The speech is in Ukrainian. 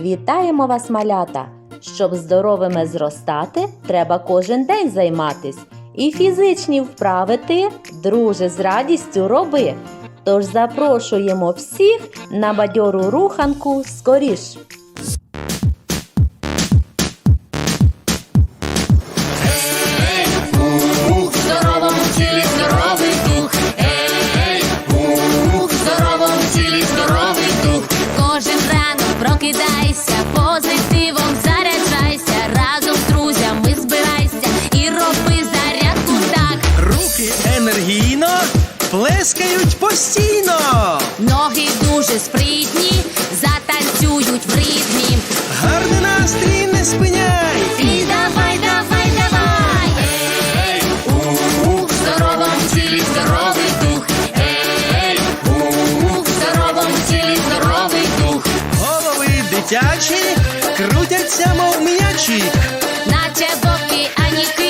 Вітаємо вас, малята! Щоб здоровими зростати, треба кожен день займатись. І фізичні вправи ти, друже, з радістю роби. Тож запрошуємо всіх на бадьору руханку скоріш. І роби зарядку так. Руки енергійно плескають постійно. Ноги дуже спритні, затанцюють в ритмі. Гарний настрій не спиняй. І давай, давай, давай. Ей, ух, в здоровому тілі здоровий дух. Ей, ух, в здоровому тілі здоровий дух. Голови дитячі крутяться, мов м'ячі. Наче в океані кит,